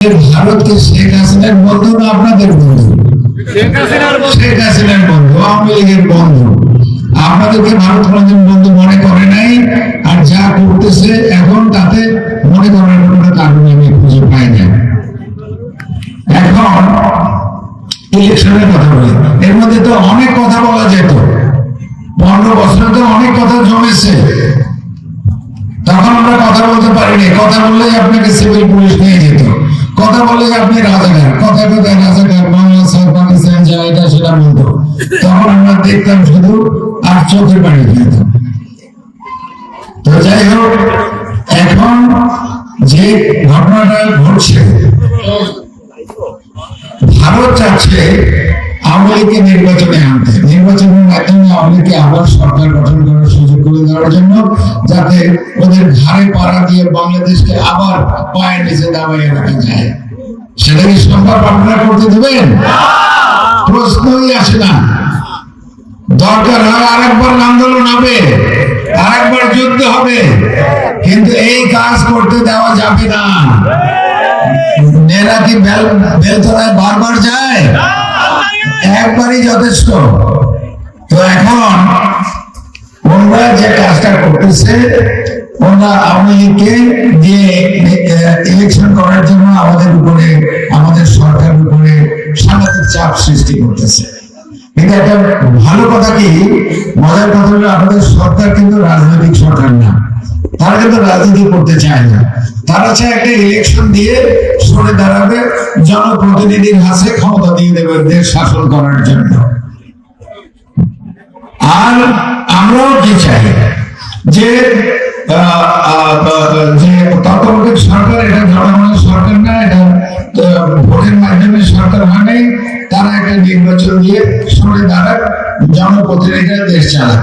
ভারতকে শেখ হাসিনার বন্ধু না আপনাদের বন্ধু। শেখ হাসিনার বন্ধু। আওয়ামী লীগের বন্ধু। আপনাদেরকে ভারত কোনোদিন বন্ধু মনে করে নাই আর যা করতেছে এখন তাতে মনে করার কোনো কারণ আমি খুঁজে পাই না এখন ইলেকশনের কথা বলি। এর মধ্যে তো অনেক কথা বলা যেত। পনেরো বছরে তো অনেক কথা জমেছে। তখন আমরা কথা বলতে পারিনি। কথা বললেই আপনাকে সিভিল পুলিশ ভারত চাচ্ছে আওয়ামী নির্বাচনে আনতে। নির্বাচনের মাধ্যমে আওয়ামী আবার সরকার গঠন করার সুযোগ করে দেওয়ার জন্য, যাতে ওদের ঘাড়ে পাড়া দিয়ে বাংলাদেশকে আবার পায়ের নিচে দাবাইয়ে রাখা যায়। সেটা আপনারা করতে প্রশ্নই না। দরকার হয় আরেকবার আন্দোলন হবে, আরেকবার যুদ্ধ হবে, কিন্তু এই কাজ করতে দেওয়া যাবে না। মেয়েরা কি বেল, বেলতলায় বারবার যায়? একবারই যথেষ্ট। তো এখন ওনারা যে কাজটা করতেছে, ওনারা আওয়ামী লীগকে দিয়ে উপরে সাংঘাতিক চাপ সৃষ্টি করতেছে। কিন্তু একটা ভালো কথা কি? মজার কথা হলো আমাদের সরকার কিন্তু রাজনৈতিক সরকার না। তারা কিন্তু রাজনীতি করতে চায় না। তারা চায় একটা ইলেকশন দিয়ে সরে দাঁড়াবে, জনপ্রতিনিধির হাতে ক্ষমতা দিয়ে দেবে দেশ শাসন করার জন্য। আর আমরাও কি চাই? যে দিয়ে সরে দাঁড়াক জনপ্রতিনিধিরা দেশ চালাক